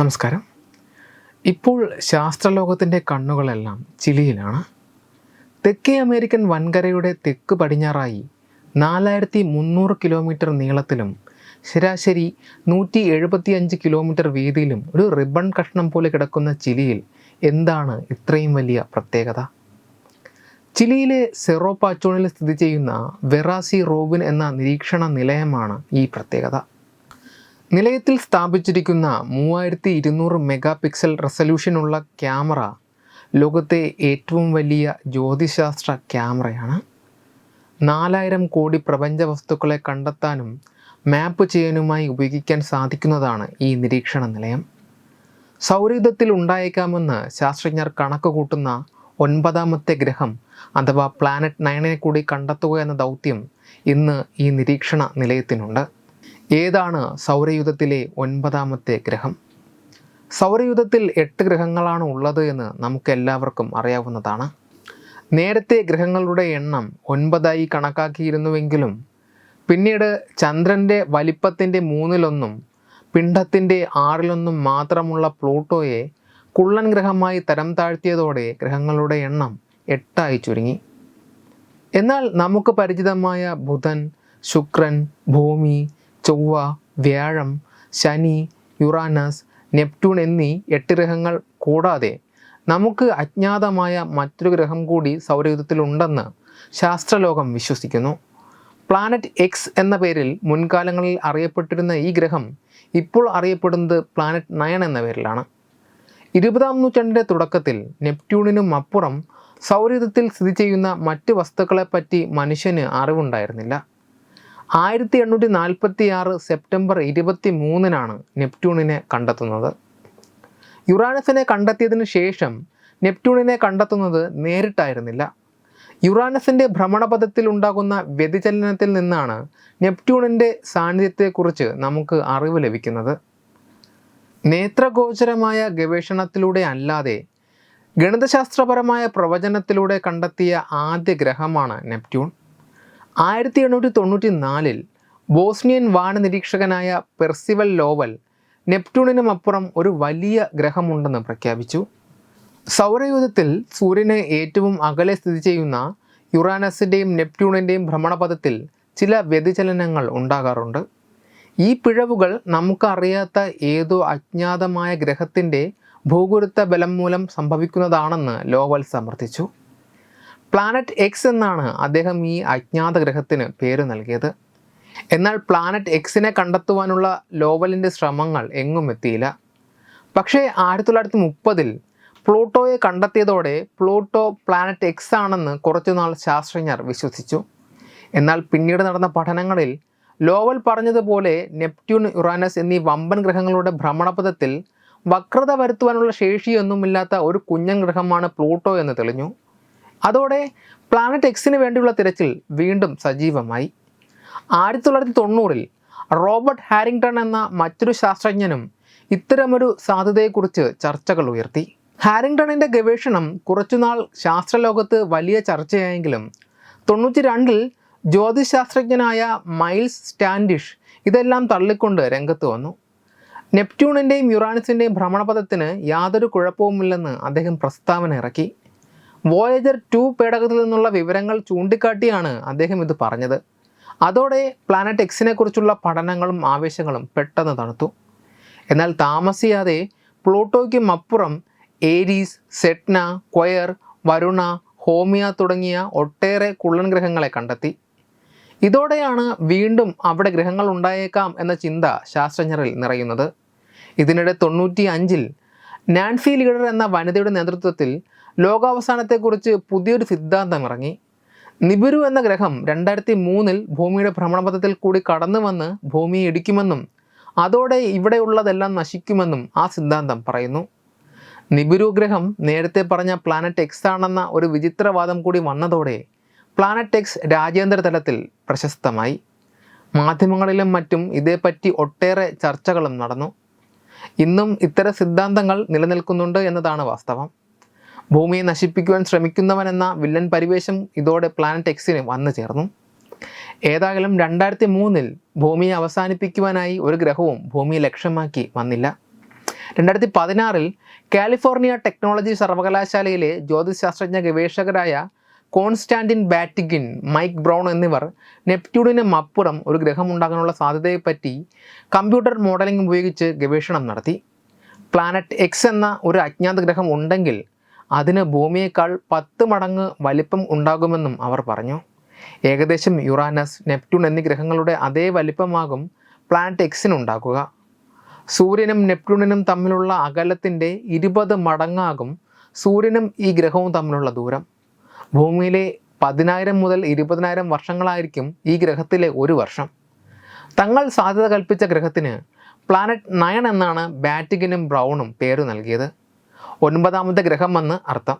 നമസ്കാരം. ഇപ്പോൾ ശാസ്ത്രലോകത്തിന്റെ കണ്ണുകളെല്ലാം ചിലിയിലാണ്. തെക്കേ അമേരിക്കൻ വൻകരയുടെ തെക്ക് പടിഞ്ഞാറായി നാലായിരത്തി മുന്നൂറ് കിലോമീറ്റർ നീളത്തിലും ശരാശരി നൂറ്റി എഴുപത്തിയഞ്ച് കിലോമീറ്റർ വീതിയിലും ഒരു റിബൺ കഷ്ണം പോലെ കിടക്കുന്ന ചിലിയിൽ എന്താണ് ഇത്രയും വലിയ പ്രത്യേകത? ചിലിയിലെ സെറോ പാച്ചോണിൽ സ്ഥിതി ചെയ്യുന്ന വെറാസി റോബിൻ എന്ന നിരീക്ഷണ നിലയമാണ് ഈ പ്രത്യേകത. നിലയത്തിൽ സ്ഥാപിച്ചിരിക്കുന്ന മൂവായിരത്തി ഇരുന്നൂറ് മെഗാ പിക്സൽ റെസല്യൂഷനുള്ള ക്യാമറ ലോകത്തെ ഏറ്റവും വലിയ ജ്യോതിശാസ്ത്ര ക്യാമറയാണ്. നാലായിരം കോടി പ്രപഞ്ച വസ്തുക്കളെ കണ്ടെത്താനും മാപ്പ് ചെയ്യാനുമായി ഉപയോഗിക്കാൻ സാധിക്കുന്നതാണ് ഈ നിരീക്ഷണ നിലയം. സൗരയുധത്തിൽ ഉണ്ടായേക്കാമെന്ന് ശാസ്ത്രജ്ഞർ കണക്ക് കൂട്ടുന്ന ഒൻപതാമത്തെ ഗ്രഹം അഥവാ പ്ലാനറ്റ് നയനെ കൂടി കണ്ടെത്തുക എന്ന ദൗത്യം ഇന്ന് ഈ നിരീക്ഷണ നിലയത്തിനുണ്ട്. ഏതാണ് സൗരയുധത്തിലെ ഒൻപതാമത്തെ ഗ്രഹം? സൗരയുധത്തിൽ എട്ട് ഗ്രഹങ്ങളാണ് ഉള്ളത് എന്ന് നമുക്കെല്ലാവർക്കും അറിയാവുന്നതാണ്. നേരത്തെ ഗ്രഹങ്ങളുടെ എണ്ണം ഒൻപതായി കണക്കാക്കിയിരുന്നുവെങ്കിലും പിന്നീട് ചന്ദ്രന്റെ വലിപ്പത്തിന്റെ മൂന്നിലൊന്നും പിണ്ഡത്തിന്റെ ആറിലൊന്നും മാത്രമുള്ള പ്ലൂട്ടോയെ കുള്ളൻ ഗ്രഹമായി തരം താഴ്ത്തിയതോടെ ഗ്രഹങ്ങളുടെ എണ്ണം എട്ടായി ചുരുങ്ങി. എന്നാൽ നമുക്ക് പരിചിതമായ ബുധൻ ശുക്രൻ ഭൂമി ചൊവ്വ വ്യാഴം ശനി യുറാനസ് നെപ്റ്റ്യൂൺ എന്നീ എട്ട് ഗ്രഹങ്ങൾ കൂടാതെ നമുക്ക് അജ്ഞാതമായ മറ്റൊരു ഗ്രഹം കൂടി സൗരയുധത്തിലുണ്ടെന്ന് ശാസ്ത്രലോകം വിശ്വസിക്കുന്നു. പ്ലാനറ്റ് എക്സ് എന്ന പേരിൽ മുൻകാലങ്ങളിൽ അറിയപ്പെട്ടിരുന്ന ഈ ഗ്രഹം ഇപ്പോൾ അറിയപ്പെടുന്നത് പ്ലാനറ്റ് നയൻ എന്ന പേരിലാണ്. ഇരുപതാം നൂറ്റാണ്ടിന്റെ തുടക്കത്തിൽ നെപ്റ്റ്യൂണിനും അപ്പുറം സൗരയുധത്തിൽ സ്ഥിതി ചെയ്യുന്ന മറ്റ് വസ്തുക്കളെപ്പറ്റി മനുഷ്യന് അറിവുണ്ടായിരുന്നില്ല. ആയിരത്തി എണ്ണൂറ്റി നാൽപ്പത്തി ആറ് സെപ്റ്റംബർ ഇരുപത്തി മൂന്നിനാണ് നെപ്റ്റ്യൂണിനെ കണ്ടെത്തുന്നത്. യുറാനസിനെ കണ്ടെത്തിയതിനു ശേഷം നെപ്റ്റ്യൂണിനെ കണ്ടെത്തുന്നത് നേരിട്ടായിരുന്നില്ല. യുറാനസിന്റെ ഭ്രമണപഥത്തിൽ ഉണ്ടാകുന്ന വ്യതിചലനത്തിൽ നിന്നാണ് നെപ്റ്റ്യൂണിന്റെ സാന്നിധ്യത്തെക്കുറിച്ച് നമുക്ക് അറിവ് ലഭിക്കുന്നത്. നേത്രഗോചരമായ ഗവേഷണത്തിലൂടെ അല്ലാതെ ഗണിതശാസ്ത്രപരമായ പ്രവചനത്തിലൂടെ കണ്ടെത്തിയ ആദ്യ ഗ്രഹമാണ് നെപ്റ്റ്യൂൺ. ആയിരത്തി എണ്ണൂറ്റി തൊണ്ണൂറ്റി നാലിൽ ബോസ്നിയൻ വാനനിരീക്ഷകനായ പെർസിവൽ ലോവൽ നെപ്റ്റ്യൂണിനും അപ്പുറം ഒരു വലിയ ഗ്രഹമുണ്ടെന്ന് പ്രഖ്യാപിച്ചു. സൗരയൂഥത്തിൽ സൂര്യനെ ഏറ്റവും അകലെ സ്ഥിതി ചെയ്യുന്ന യുറാനസിന്റെയും നെപ്റ്റ്യൂണിന്റെയും ഭ്രമണപഥത്തിൽ ചില വ്യതിചലനങ്ങൾ ഉണ്ടാകാറുണ്ട്. ഈ പിഴവുകൾ നമുക്കറിയാത്ത ഏതോ അജ്ഞാതമായ ഗ്രഹത്തിന്റെ ഭൂഗുരുത്ത ബലം മൂലം സംഭവിക്കുന്നതാണെന്ന് ലോവൽ സമർത്ഥിച്ചു. പ്ലാനറ്റ് എക്സ് എന്നാണ് അദ്ദേഹം ഈ അജ്ഞാത ഗ്രഹത്തിന് പേര് നൽകിയത്. എന്നാൽ പ്ലാനറ്റ് എക്സിനെ കണ്ടെത്തുവാനുള്ള ലോവലിന്റെ ശ്രമങ്ങൾ എങ്ങും എത്തിയില്ല. പക്ഷേ ആയിരത്തി തൊള്ളായിരത്തി മുപ്പതിൽ പ്ലൂട്ടോയെ കണ്ടെത്തിയതോടെ പ്ലൂട്ടോ പ്ലാനറ്റ് എക്സ് ആണെന്ന് കുറച്ചുനാൾ ശാസ്ത്രജ്ഞർ വിശ്വസിച്ചു. എന്നാൽ പിന്നീട് നടന്ന പഠനങ്ങളിൽ ലോവൽ പറഞ്ഞതുപോലെ നെപ്റ്റ്യൂൺ യുറാനസ് എന്നീ വമ്പൻ ഗ്രഹങ്ങളുടെ ഭ്രമണപഥത്തിൽ വക്രത വരുത്തുവാനുള്ള ശേഷിയൊന്നുമില്ലാത്ത ഒരു കുഞ്ഞൻ ഗ്രഹമാണ് പ്ലൂട്ടോ എന്ന് തെളിഞ്ഞു. അതോടെ പ്ലാനറ്റ് എക്സിന് വേണ്ടിയുള്ള തിരച്ചിൽ വീണ്ടും സജീവമായി. ആയിരത്തി തൊള്ളായിരത്തി തൊണ്ണൂറിൽ റോബർട്ട് ഹാരിങ്ടൺ എന്ന മറ്റൊരു ശാസ്ത്രജ്ഞനും ഇത്തരമൊരു സാധ്യതയെക്കുറിച്ച് ചർച്ചകൾ ഉയർത്തി. ഹാരിങ്ടണിന്റെ ഗവേഷണം കുറച്ചുനാൾ ശാസ്ത്രലോകത്ത് വലിയ ചർച്ചയായെങ്കിലും തൊണ്ണൂറ്റി രണ്ടിൽ ജ്യോതിശാസ്ത്രജ്ഞനായ മൈൽസ് സ്റ്റാൻഡിഷ് ഇതെല്ലാം തള്ളിക്കൊണ്ട് രംഗത്ത് വന്നു. നെപ്റ്റ്യൂണിന്റെയും യുറാനസിന്റെയും ഭ്രമണപഥത്തിന് യാതൊരു കുഴപ്പവുമില്ലെന്ന് അദ്ദേഹം പ്രസ്താവന ഇറക്കി. വോയേജർ ടു പേടകത്തിൽ നിന്നുള്ള വിവരങ്ങൾ ചൂണ്ടിക്കാട്ടിയാണ് അദ്ദേഹം ഇത് പറഞ്ഞത്. അതോടെ പ്ലാനറ്റ് എക്സിനെ കുറിച്ചുള്ള പഠനങ്ങളും ആവേശങ്ങളും പെട്ടെന്ന് തണുത്തു. എന്നാൽ താമസിയാതെ പ്ലൂട്ടോയ്ക്കും അപ്പുറം Eris Sedna Quaoar Varuna Haumea തുടങ്ങിയ ഒട്ടേറെ കുള്ളൻ ഗ്രഹങ്ങളെ കണ്ടെത്തി. ഇതോടെയാണ് വീണ്ടും അവിടെ ഗ്രഹങ്ങൾ ഉണ്ടായേക്കാം എന്ന ചിന്ത ശാസ്ത്രജ്ഞരിൽ നിറയുന്നത്. ഇതിനിടെ തൊണ്ണൂറ്റി അഞ്ചിൽ നാൻഫി ലീഡർ എന്ന വനിതയുടെ നേതൃത്വത്തിൽ ലോകാവസാനത്തെക്കുറിച്ച് പുതിയൊരു സിദ്ധാന്തം ഇറങ്ങി നിബിരു എന്ന ഗ്രഹം രണ്ടായിരത്തി മൂന്നിൽ ഭൂമിയുടെ ഭ്രമണപഥത്തിൽ കൂടി കടന്നു വന്ന് ഭൂമിയെ ഇടിക്കുമെന്നും അതോടെ ഇവിടെയുള്ളതെല്ലാം നശിക്കുമെന്നും ആ സിദ്ധാന്തം പറയുന്നു. നിബിരു ഗ്രഹം നേരത്തെ പറഞ്ഞ പ്ലാനറ്റ് എക്സ് ആണെന്ന ഒരു വിചിത്രവാദം കൂടി വന്നതോടെ പ്ലാനറ്റ് എക്സ് രാജ്യാന്തര തലത്തിൽ പ്രശസ്തമായി. മാധ്യമങ്ങളിലും മറ്റും ഇതേപ്പറ്റി ഒട്ടേറെ ചർച്ചകളും നടന്നു. ഇന്നും ഇത്തരം സിദ്ധാന്തങ്ങൾ നിലനിൽക്കുന്നുണ്ട് എന്നതാണ് വാസ്തവം. ഭൂമിയെ നശിപ്പിക്കുവാൻ ശ്രമിക്കുന്നവനെന്ന വില്ലൻ പരിവേഷം ഇതോടെ പ്ലാനറ്റ് എക്സിന് വന്നു ചേർന്നു. ഏതായാലും രണ്ടായിരത്തി മൂന്നിൽ ഭൂമിയെ അവസാനിപ്പിക്കുവാനായി ഒരു ഗ്രഹവും ഭൂമിയെ ലക്ഷ്യമാക്കി വന്നില്ല. രണ്ടായിരത്തി പതിനാറിൽ കാലിഫോർണിയ ടെക്നോളജി സർവകലാശാലയിലെ ജ്യോതിശാസ്ത്രജ്ഞ ഗവേഷകരായ കോൺസ്റ്റാന്റിൻ ബാറ്റിഗിൻ മൈക്ക് ബ്രൗൺ എന്നിവർ നെപ്റ്റ്യൂണിനും അപ്പുറം ഒരു ഗ്രഹം ഉണ്ടാകാനുള്ള സാധ്യതയെപ്പറ്റി കമ്പ്യൂട്ടർ മോഡലിംഗ് ഉപയോഗിച്ച് ഗവേഷണം നടത്തി. പ്ലാനറ്റ് എക്സ് എന്ന ഒരു അജ്ഞാത ഗ്രഹം ഉണ്ടെങ്കിൽ അതിന് ഭൂമിയേക്കാൾ പത്ത് മടങ്ങ് വലിപ്പം ഉണ്ടാകുമെന്നും അവർ പറഞ്ഞു. ഏകദേശം യുറാനസ് നെപ്റ്റ്യൂൺ എന്നീ ഗ്രഹങ്ങളുടെ അതേ വലിപ്പമാകും പ്ലാനറ്റ് എക്സിനുണ്ടാകുക സൂര്യനും നെപ്റ്റ്യൂണിനും തമ്മിലുള്ള അകലത്തിന്റെ ഇരുപത് മടങ്ങാകും സൂര്യനും ഈ ഗ്രഹവും തമ്മിലുള്ള ദൂരം. ഭൂമിയിലെ പതിനായിരം മുതൽ ഇരുപതിനായിരം വർഷങ്ങളായിരിക്കും ഈ ഗ്രഹത്തിലെ ഒരു വർഷം. തങ്ങൾ സാധ്യത കൽപ്പിച്ച ഗ്രഹത്തിന് പ്ലാനറ്റ് നയൻ എന്നാണ് ബാറ്റിഗിനും ബ്രൗണും പേര് നൽകിയത്. ഒൻപതാമത്തെ ഗ്രഹം എന്ന് അർത്ഥം.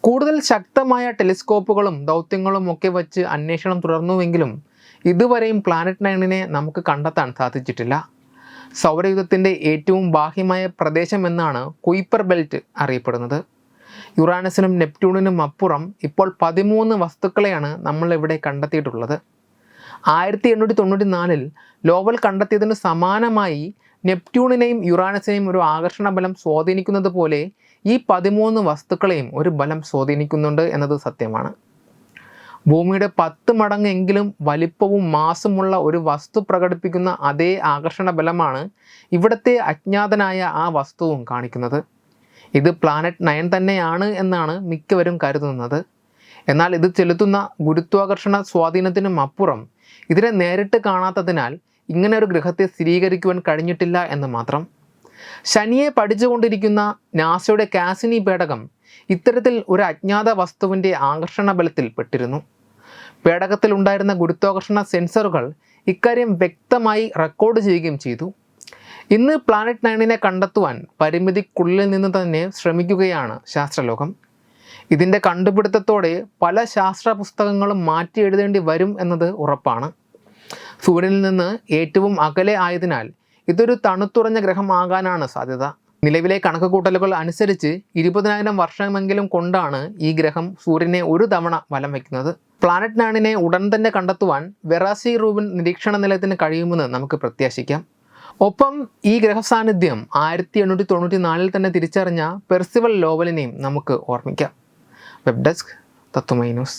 കൂടുതൽ ശക്തമായ ടെലിസ്കോപ്പുകളും ദൗത്യങ്ങളും ഒക്കെ വച്ച് അന്വേഷണം തുടർന്നുവെങ്കിലും ഇതുവരെയും പ്ലാനറ്റ് നയനിനെ നമുക്ക് കണ്ടെത്താൻ സാധിച്ചിട്ടില്ല. സൗരയുഗത്തിന്റെ ഏറ്റവും ബാഹ്യമായ പ്രദേശം എന്നാണ് കുയിപ്പർ ബെൽറ്റ് അറിയപ്പെടുന്നത്. യുറാനസിനും നെപ്റ്റ്യൂണിനും അപ്പുറം ഇപ്പോൾ പതിമൂന്ന് വസ്തുക്കളെയാണ് നമ്മൾ ഇവിടെ കണ്ടെത്തിയിട്ടുള്ളത്. ആയിരത്തി എണ്ണൂറ്റി തൊണ്ണൂറ്റി നാലിൽ ലോവൽ കണ്ടെത്തിയതിനു സമാനമായി നെപ്റ്റ്യൂണിനെയും യുറാനസിനെയും ഒരു ആകർഷണ ബലം സ്വാധീനിക്കുന്നത് പോലെ ഈ പതിമൂന്ന് വസ്തുക്കളെയും ഒരു ബലം സ്വാധീനിക്കുന്നുണ്ട് എന്നത് സത്യമാണ്. ഭൂമിയുടെ പത്ത് മടങ്ങെങ്കിലും വലിപ്പവും മാസുമുള്ള ഒരു വസ്തു പ്രകടിപ്പിക്കുന്ന അതേ ആകർഷണ ബലമാണ് ഇവിടുത്തെ അജ്ഞാതനായ ആ വസ്തുവും കാണിക്കുന്നത്. ഇത് പ്ലാനറ്റ് നയൻ തന്നെയാണ് എന്നാണ് മിക്കവരും കരുതുന്നത്. എന്നാൽ ഇത് ചെലുത്തുന്ന ഗുരുത്വാകർഷണ സ്വാധീനത്തിനും അപ്പുറം ഇതിനെ നേരിട്ട് കാണാത്തതിനാൽ ഇങ്ങനെ ഒരു ഗ്രഹത്തെ സ്ഥിരീകരിക്കുവാൻ കഴിഞ്ഞിട്ടില്ല എന്ന് മാത്രം. ശനിയെ പഠിച്ചുകൊണ്ടിരിക്കുന്ന നാസയുടെ കാസിനി പേടകം ഇത്തരത്തിൽ ഒരു അജ്ഞാത വസ്തുവിന്റെ ആകർഷണ ബലത്തിൽ പെട്ടിരുന്നു. പേടകത്തിൽ ഉണ്ടായിരുന്ന ഗുരുത്വാകർഷണ സെൻസറുകൾ ഇക്കാര്യം വ്യക്തമായി റെക്കോർഡ് ചെയ്യുകയും ചെയ്തു. ഇന്ന് പ്ലാനറ്റ് നയനിനെ കണ്ടെത്തുവാൻ പരിമിതിക്കുള്ളിൽ നിന്ന് തന്നെ ശ്രമിക്കുകയാണ് ശാസ്ത്രലോകം. ഇതിന്റെ കണ്ടുപിടുത്തത്തോടെ പല ശാസ്ത്ര പുസ്തകങ്ങളും മാറ്റി എഴുതേണ്ടി വരും എന്നത് ഉറപ്പാണ്. സൂര്യനിൽ നിന്ന് ഏറ്റവും അകലെ ആയതിനാൽ ഇതൊരു തണുത്തുറഞ്ഞ ഗ്രഹമാകാനാണ് സാധ്യത. നിലവിലെ കണക്കുകൂട്ടലുകൾ അനുസരിച്ച് ഇരുപതിനായിരം വർഷമെങ്കിലും കൊണ്ടാണ് ഈ ഗ്രഹം സൂര്യനെ ഒരു തവണ വലം വയ്ക്കുന്നത്. പ്ലാനറ്റ് നാണിനെ ഉടൻ തന്നെ കണ്ടെത്തുവാൻ വെറാസി റൂബിൻ നിരീക്ഷണ നിലയത്തിന് കഴിയുമെന്ന് നമുക്ക് പ്രത്യാശിക്കാം. ഒപ്പം ഈ ഗ്രഹസാന്നിധ്യം ആയിരത്തി എണ്ണൂറ്റി തൊണ്ണൂറ്റി നാലിൽ തന്നെ തിരിച്ചറിഞ്ഞ പെർസിവൽ ലോവലിനെയും നമുക്ക് ഓർമ്മിക്കാം. Web desk Tatwamayi news.